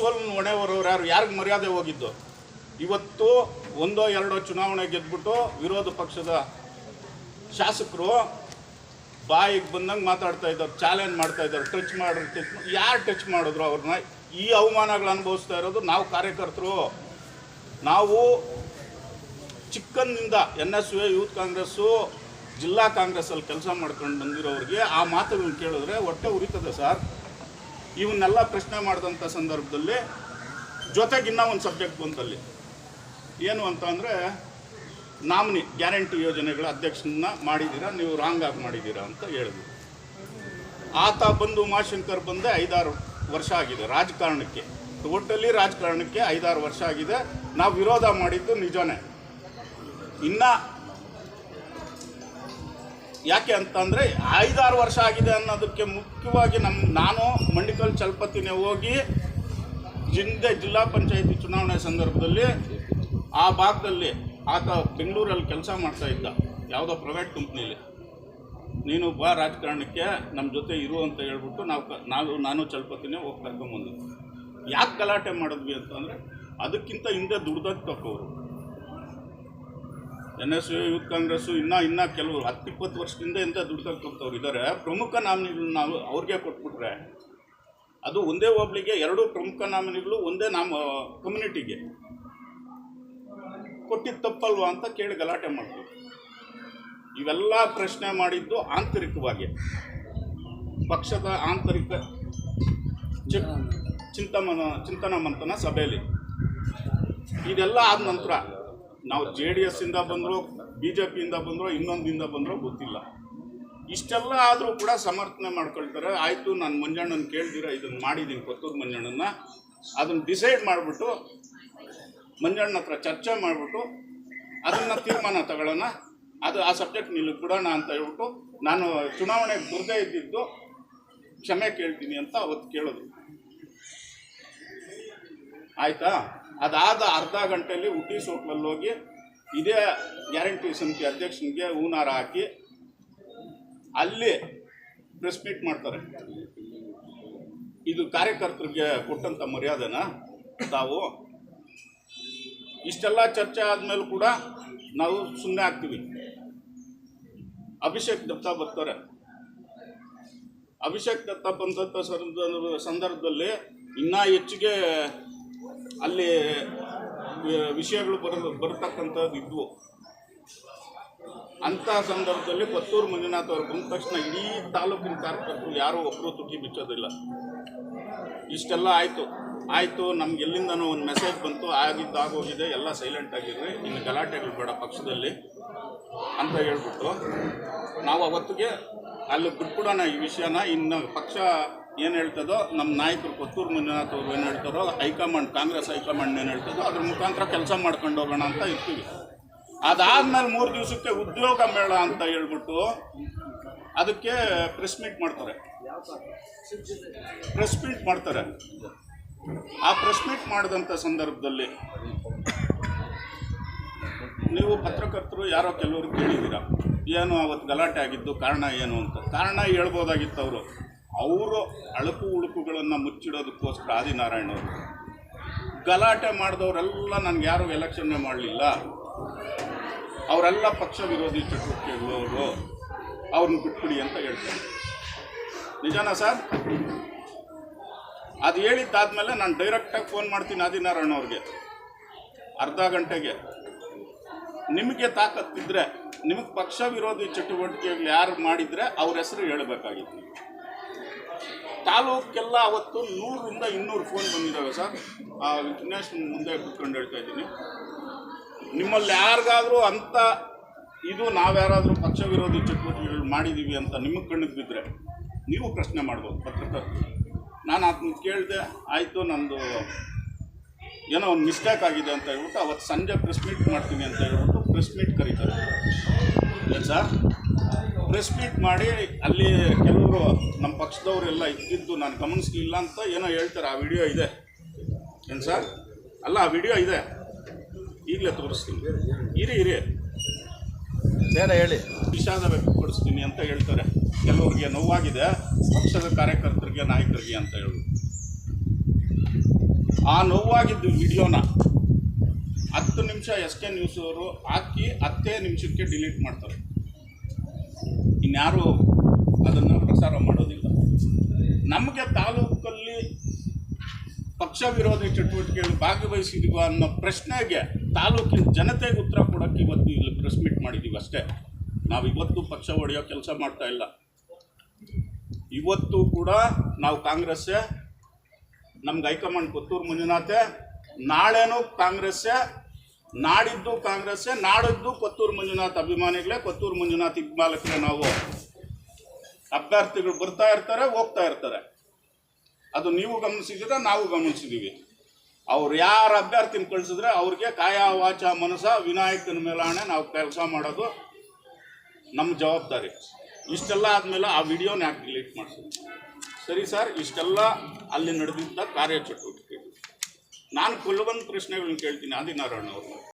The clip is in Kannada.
ಸೋಲು ಒಣೆವರು ಯಾರು? ಯಾರಿಗೆ ಮರ್ಯಾದೆ ಹೋಗಿದ್ದು? ಇವತ್ತು ಒಂದೋ ಎರಡೋ ಚುನಾವಣೆ ಗೆದ್ಬಿಟ್ಟು ವಿರೋಧ ಪಕ್ಷದ ಶಾಸಕರು ಬಾಯಿಗೆ ಬಂದಂಗೆ ಮಾತಾಡ್ತಾ ಇದ್ದಾರೆ ಚಾಲೆಂಜ್ ಮಾಡ್ತಾ ಇದ್ದಾರೆ ಟಚ್ ಮಾಡ್ರಿ ಟಚ್ ಯಾರು ಟಚ್ ಮಾಡಿದ್ರು ಅವ್ರನ್ನ? ಈ ಅವಮಾನಗಳು ಅನುಭವಿಸ್ತಾ ಇರೋದು ನಾವು ಕಾರ್ಯಕರ್ತರು. ನಾವು ಚಿಕ್ಕಂದಿಂದ N S U youth Congress ಜಿಲ್ಲಾ ಕಾಂಗ್ರೆಸ್ಸಲ್ಲಿ ಕೆಲಸ ಮಾಡ್ಕೊಂಡು ಬಂದಿರೋರಿಗೆ ಆ ಮಾತುಗಳನ್ನ ಕೇಳಿದ್ರೆ ಹೊಟ್ಟೆ ಉರಿತದೆ ಸರ್. ಇವನ್ನೆಲ್ಲ ಪ್ರಶ್ನೆ ಮಾಡಿದಂಥ ಸಂದರ್ಭದಲ್ಲಿ ಜೊತೆಗೆ ಇನ್ನೂ ಒಂದು ಸಬ್ಜೆಕ್ಟ್ ಬಂತಲ್ಲಿ. ಏನು ಅಂತ ಅಂದರೆ, ನಾಮಿನಿ, ಗ್ಯಾರಂಟಿ ಯೋಜನೆಗಳ ಅಧ್ಯಕ್ಷನ ಮಾಡಿದ್ದೀರಾ ನೀವು ರಾಂಗ್ ಆಗಿ ಮಾಡಿದ್ದೀರಾ ಅಂತ ಹೇಳಿದ್ರು. ಆತ ಬಂದು ಉಮಾಶಂಕರ್ ಬಂದೆ ಐದಾರು ವರ್ಷ ಆಗಿದೆ ರಾಜಕಾರಣಕ್ಕೆ. ಟೋಟಲಿ ರಾಜಕಾರಣಕ್ಕೆ ಐದಾರು ವರ್ಷ ಆಗಿದೆ. ನಾವು ವಿರೋಧ ಮಾಡಿದ್ದು ನಿಜನೇ. ಇನ್ನ ಯಾಕೆ ಅಂತಂದರೆ ಐದಾರು ವರ್ಷ ಆಗಿದೆ ಅನ್ನೋದಕ್ಕೆ ಮುಖ್ಯವಾಗಿ ನಮ್ಮ ನಾನು ಮಂಡಿಕಲ್ ಚಲಪತಿನೇ ಹೋಗಿ ಜಿಂದೆ ಜಿಲ್ಲಾ ಪಂಚಾಯತಿ ಚುನಾವಣೆ ಸಂದರ್ಭದಲ್ಲಿ ಆ ಭಾಗದಲ್ಲಿ ಆತ ಬೆಂಗಳೂರಲ್ಲಿ ಕೆಲಸ ಮಾಡ್ತಾ ಇದ್ದ, ಯಾವುದೋ ಪ್ರೈವೇಟ್ ಕಂಪ್ನಿಲಿ ನೀನು ಬಾ ರಾಜಕಾರಣಕ್ಕೆ ನಮ್ಮ ಜೊತೆ ಇರು ಅಂತ ಹೇಳ್ಬಿಟ್ಟು ನಾವು ನಾವು ನಾನು ಚಲಪತಿನೇ ಹೋಗಿ ಕರ್ಕೊಂಬಂದು ಯಾಕೆ ಗಲಾಟೆ ಮಾಡಿದ್ವಿ ಅಂತಂದರೆ, ಅದಕ್ಕಿಂತ ಹಿಂದೆ ದುಡ್ದಕ್ಕವರು N S U, youth Congress, ಇನ್ನೂ ಇನ್ನೂ ಕೆಲವು ಹತ್ತಿಪ್ಪತ್ತು ವರ್ಷದಿಂದ ಇಂಥ ದುಡ್ಡು ತಗೊಂತವ್ರು ಇದ್ದಾರೆ ಪ್ರಮುಖ ನಾಮಿನಿಗಳು ನಾವು ಅವ್ರಿಗೆ ಕೊಟ್ಬಿಟ್ರೆ, ಅದು ಒಂದೇ ಒಬ್ಳಿಗೆ ಎರಡು ಪ್ರಮುಖ ನಾಮಿನಿಗಳು, ಒಂದೇ ನಾಮ, ಕಮ್ಯುನಿಟಿಗೆ. ಕೊಟ್ಟಿದ್ದು ತಪ್ಪಲ್ವಾ ಅಂತ ಕೇಳಿ ಗಲಾಟೆ ಮಾಡ್ತೀವಿ. ಇವೆಲ್ಲ ಪ್ರಶ್ನೆ ಮಾಡಿದ್ದು ಆಂತರಿಕವಾಗಿ. ಪಕ್ಷದ ಆಂತರಿಕ ಚಿಂತಮನ ಚಿಂತನ ಮಂಥನ ಸಭೆಯಲ್ಲಿ. ಇದೆಲ್ಲ ಆದ ನಂತರ ನಾವು ಜೆ ಡಿ ಎಸ್ಸಿಂದ ಬಂದರೂ, ಬಿ ಜೆ ಪಿಯಿಂದ ಬಂದರೂ ಇನ್ನೊಂದಿಂದ ಬಂದರೂ ಗೊತ್ತಿಲ್ಲ. ಇಷ್ಟೆಲ್ಲ ಆದರೂ ಕೂಡ ಸಮರ್ಥನೆ ಮಾಡ್ಕೊಳ್ತಾರೆ. ಆಯಿತು, ನಾನು ಮಂಜಣ್ಣನ ಕೇಳ್ದಿರ ಇದನ್ನು ಮಾಡಿದ್ದೀನಿ ಕೊತ್ತೂರು ಮಂಜಣ್ಣನ ಅದನ್ನು ಡಿಸೈಡ್ ಮಾಡಿಬಿಟ್ಟು ಮಂಜಣ್ಣ ಹತ್ರ ಚರ್ಚೆ ಮಾಡಿಬಿಟ್ಟು, ಅದನ್ನು ತೀರ್ಮಾನ ತಗೊಳ್ಳೋಣ. ಅದು ಆ ಸಬ್ಜೆಕ್ಟ್ ನಿಲ್ಲಿಗೆ ಬಿಡೋಣ ಅಂತ ಹೇಳ್ಬಿಟ್ಟು, ನಾನು ಚುನಾವಣೆಗೆ ಬರದೇ ಇದ್ದಿದ್ದು ಕ್ಷಮೆ ಕೇಳ್ತೀನಿ ಅಂತ ಅವತ್ತು ಕೇಳೋದು. ಆಯಿತಾ? ಅದಾದ ಅರ್ಧ ಗಂಟೆಯಲ್ಲಿ ಹುಟ್ಟಿ ಸೋಟ್ಲಲ್ಲಿ ಹೋಗಿ ಇದೇ ಗ್ಯಾರಂಟಿ ಸಮಿತಿ ಅಧ್ಯಕ್ಷನಿಗೆ ಹೂನಾರ ಹಾಕಿ ಅಲ್ಲಿ ಪ್ರೆಸ್ ಮೀಟ್ ಮಾಡ್ತಾರೆ. ಇದು ಕಾರ್ಯಕರ್ತರಿಗೆ ಕೊಟ್ಟಂಥ ಮರ್ಯಾದೆನ? ತಾವು ಇಷ್ಟೆಲ್ಲ ಚರ್ಚೆ ಆದಮೇಲೆ ಕೂಡ ನಾವು ಸುಮ್ಮನೆ ಆಗ್ತೀವಿ. ಅಭಿಷೇಕ್ ದತ್ತ ಬರ್ತಾರೆ. ಅಭಿಷೇಕ್ ದತ್ತ ಬಂದಂಥ ಸಂದರ್ಭದಲ್ಲಿ ಇನ್ನೂ ಹೆಚ್ಚಿಗೆ ಅಲ್ಲಿ ವಿಷಯಗಳು ಬರ ಬರತಕ್ಕಂಥದ್ದು ಇದ್ವು. ಅಂಥ ಸಂದರ್ಭದಲ್ಲಿ ಕೊತ್ತೂರು ಮಂಜುನಾಥ್ ಅವರು ಬಂದ ತಕ್ಷಣ ಇಡೀ ತಾಲೂಕಿನ ಕಾರ್ಯಕರ್ತರು ಯಾರೂ ಒಬ್ಬರು ತುಟಿ ಬಿಚ್ಚೋದಿಲ್ಲ. ಇಷ್ಟೆಲ್ಲ ಆಯಿತು. ಆಯಿತು, ನಮ್ಗೆ ಎಲ್ಲಿಂದನೋ ಒಂದು ಮೆಸೇಜ್ ಬಂತು, ಆಗಿದ್ದು ಆಗೋಗಿದೆ, ಎಲ್ಲ ಸೈಲೆಂಟ್ ಆಗಿರ್ರಿ ಇನ್ನು ಗಲಾಟೆಗಳು ಬೇಡ ಪಕ್ಷದಲ್ಲಿ ಅಂತ ಹೇಳ್ಬಿಟ್ಟು ನಾವು ಅವತ್ತಿಗೆ ಅಲ್ಲಿ ಬಿಟ್ಬಿಡೋಣ ಈ ವಿಷಯನ, ಇನ್ನು ಪಕ್ಷ ಏನು ಹೇಳ್ತದೋ ನಮ್ಮ ನಾಯಕರು ಕೊತ್ತೂರು ಮಂಜುನಾಥ್ ಅವರು ಏನು ಹೇಳ್ತಾರೋ ಹೈಕಮಾಂಡ್, ಕಾಂಗ್ರೆಸ್ ಹೈಕಮಾಂಡ್ ಏನು ಹೇಳ್ತದೋ, ಅದ್ರ ಮುಖಾಂತರ ಕೆಲಸ ಮಾಡ್ಕೊಂಡು ಹೋಗೋಣ ಅಂತ ಇರ್ತೀವಿ. ಅದಾದ್ಮೇಲೆ ಮೂರು ದಿವಸಕ್ಕೆ ಉದ್ಯೋಗ ಮೇಳ ಅಂತ ಹೇಳ್ಬಿಟ್ಟು ಅದಕ್ಕೆ ಪ್ರೆಸ್ ಮೀಟ್ ಮಾಡ್ತಾರೆ. ಪ್ರೆಸ್ ಮೀಟ್ ಮಾಡ್ತಾರೆ. ಆ ಪ್ರೆಸ್ ಮೀಟ್ ಮಾಡಿದಂಥ ಸಂದರ್ಭದಲ್ಲಿ ನೀವು ಪತ್ರಕರ್ತರು ಯಾರೋ ಕೆಲವರು ಕೇಳಿದ್ದೀರಾ, ಏನು, ಅವತ್ತು ಗಲಾಟೆ ಆಗಿದ್ದು ಕಾರಣ ಏನು? ಅಂತ. ಕಾರಣ ಹೇಳ್ಬೋದಾಗಿತ್ತು ಅವರು. ಅವರು ಅಳುಕು ಉಳುಕುಗಳನ್ನು ಮುಚ್ಚಿಡೋದಕ್ಕೋಸ್ಕರ ಆದಿನಾರಾಯಣ ಅವರು ಗಲಾಟೆ ಮಾಡಿದವರೆಲ್ಲ ನನಗೆ ಯಾರು ಎಲೆಕ್ಷನ್ನೇ ಮಾಡಲಿಲ್ಲ. ಅವರೆಲ್ಲ ಪಕ್ಷ ವಿರೋಧಿ ಚಟುವಟಿಕೆಗಳವರು. ಅವ್ರನ್ನ ಬಿಟ್ಬಿಡಿ ಅಂತ ಹೇಳ್ತಾರೆ. ನಿಜನಾ ಸರ್? ಅದು ಹೇಳಿದ್ದಾದ್ಮೇಲೆ ನಾನು ಡೈರೆಕ್ಟಾಗಿ ಫೋನ್ ಮಾಡ್ತೀನಿ ಆದಿನಾರಾಯಣ ಅವ್ರಿಗೆ ಅರ್ಧ ಗಂಟೆಗೆ. ನಿಮಗೆ ತಾಕತ್ತಿದ್ರೆ, ನಿಮಗೆ ಪಕ್ಷ ವಿರೋಧಿ ಚಟುವಟಿಕೆಗಳು ಯಾರು ಮಾಡಿದರೆ ಅವ್ರ ಹೆಸರು ಹೇಳಬೇಕಾಗಿತ್ತು. ತಾಲೂಕೆಲ್ಲ ಅವತ್ತು ನೂರರಿಂದ ಇನ್ನೂರು ಫೋನ್ ಬಂದಿದ್ದಾವೆ ಸರ್. ಆ ವಿಘ್ನೇಶ್ ಮುಂದೆ ಕುತ್ಕೊಂಡು ಹೇಳ್ತಾ ಇದ್ದೀನಿ. ನಿಮ್ಮಲ್ಲಿ ಯಾರಿಗಾದರೂ ಅಂಥ ಇದು ನಾವ್ಯಾರಾದರೂ ಪಕ್ಷ ವಿರೋಧಿ ಚಟುವಟಿಕೆಗಳು ಮಾಡಿದ್ದೀವಿ ಅಂತ ನಿಮಗೆ ಕಣ್ಣಿಗೆ ಬಿದ್ದರೆ ನೀವು ಪ್ರಶ್ನೆ ಮಾಡ್ಬೋದು, ಪತ್ರಕರ್ತರು. ನಾನು ಅದನ್ನ ಕೇಳಿದೆ, ಆಯಿತು, ನಂದು ಏನೋ ಒಂದು ಮಿಸ್ಟೇಕ್ ಆಗಿದೆ ಅಂತ ಹೇಳ್ಬಿಟ್ಟು ಅವತ್ತು ಸಂಜೆ ಪ್ರೆಸ್ ಮೀಟ್ ಮಾಡ್ತೀನಿ ಅಂತ ಹೇಳ್ಬಿಟ್ಟು ಪ್ರೆಸ್ ಮೀಟ್ ಕರೀತಾರೆ. ಸರ್. ಪ್ರೆಸ್ ಮೀಟ್ ಮಾಡಿ ಅಲ್ಲಿ ಕೆಲವರು ನಮ್ಮ ಪಕ್ಷದವರೆಲ್ಲ ಇದ್ದಿದ್ದು ನಾನು ಗಮನಿಸಲಿಲ್ಲ ಅಂತ ಏನೋ ಹೇಳ್ತಾರೆ. ಆ ವಿಡಿಯೋ ಇದೆ. ಏನು ಸರ್? ಅಲ್ಲ ಆ ವಿಡಿಯೋ ಇದೆ. ಈಗಲೇ ತೋರಿಸ್ತೀನಿ. ಇರಿ ಇರಿ. ಬೇರೆ ಹೇಳಿ. ವಿಷಾದ ವ್ಯಕ್ತಪಡಿಸ್ತೀನಿ ಅಂತ ಹೇಳ್ತಾರೆ. ಕೆಲವರಿಗೆ ನೋವಾಗಿದೆ. ಪಕ್ಷದ ಕಾರ್ಯಕರ್ತರಿಗೆ ನಾಯಕರಿಗೆ ಅಂತ ಹೇಳಿ ಆ ನೋವಾಗಿದ್ದು ವಿಡಿಯೋನ ಹತ್ತು ನಿಮಿಷ ಎಸ್ ಕೆ ನ್ಯೂಸ್ ಅವರು ಹಾಕಿ ಹತ್ತೇ ನಿಮಿಷಕ್ಕೆ ಡಿಲೀಟ್ ಮಾಡ್ತಾರೆ. ಇನ್ಯಾರು ಅದನ್ನು ಪ್ರಸಾರ ಮಾಡೋದಿಲ್ಲ. ನಮಗೆ ತಾಲೂಕಲ್ಲಿ ಪಕ್ಷ ವಿರೋಧಿ ಚಟುವಟಿಕೆಗಳು ಭಾಗವಹಿಸಿದೀವ ಅನ್ನೋ ಪ್ರಶ್ನೆಗೆ ತಾಲೂಕಿನ ಜನತೆಗೆ ಉತ್ತರ ಕೊಡೋಕ್ಕೆ ಇವತ್ತು ಇಲ್ಲಿ ಪ್ರೆಸ್ ಮೀಟ್ ಮಾಡಿದ್ದೀವಿ ಅಷ್ಟೇ. ನಾವು ಇವತ್ತು ಪಕ್ಷ ಹೊಡೆಯೋ ಕೆಲಸ ಮಾಡ್ತಾ ಇಲ್ಲ. ಇವತ್ತು ಕೂಡ ನಾವು ಕಾಂಗ್ರೆಸ್ಸೇ, ನಮ್ಗೆ ಹೈಕಮಾಂಡ್ ಕೊತ್ತೂರು ಮಂಜುನಾಥೆ ನಾಳೆನೂ ಕಾಂಗ್ರೆಸ್ ನಾಡಿದ್ದು ಕಾಂಗ್ರೆಸ್ ನಾಡಿದ್ದು ಕೊತ್ತೂರು ಮಂಜುನಾಥ್ ಅಭಿಮಾನಿಗಳೇ, ಕೊತ್ತೂರು ಮಂಜುನಾಥ್ ಇಬ್ಬಾಲಕರೇ ನಾವು ಅಭ್ಯರ್ಥಿಗಳು ಬರ್ತಾ ಇರ್ತಾರೆ, ಹೋಗ್ತಾ ಇರ್ತಾರೆ. ಅದು ನೀವು ಗಮನಿಸಿದ್ರೆ ನಾವು ಗಮನಿಸಿದ್ದೀವಿ. ಅವ್ರು ಯಾರು ಅಭ್ಯರ್ಥಿನ ಕಳಿಸಿದ್ರೆ ಅವ್ರಿಗೆ ಕಾಯ ವಾಚ ಮನಸ ವಿನಾಯಕನ ಮೇಲಾಣೆ ನಾವು ಕೆಲಸ ಮಾಡೋದು ನಮ್ಮ ಜವಾಬ್ದಾರಿ. ಇಷ್ಟೆಲ್ಲ ಆದಮೇಲೆ ಆ ವಿಡಿಯೋನ ಯಾಕೆ ಡಿಲೀಟ್ ಮಾಡಿಸಿದ್ವಿ ಸರಿ ಸರ್, ಇಷ್ಟೆಲ್ಲ ಅಲ್ಲಿ ನಡೆದಿದ್ದ ಕಾರ್ಯಚಟುವಟಿಕೆ. ನಾನು ಕೆಲವೊಂದು ಪ್ರಶ್ನೆಗಳನ್ನ ಕೇಳ್ತೀನಿ ಆದಿನಾರಾಯಣ ಅವ್ರನ್ನ.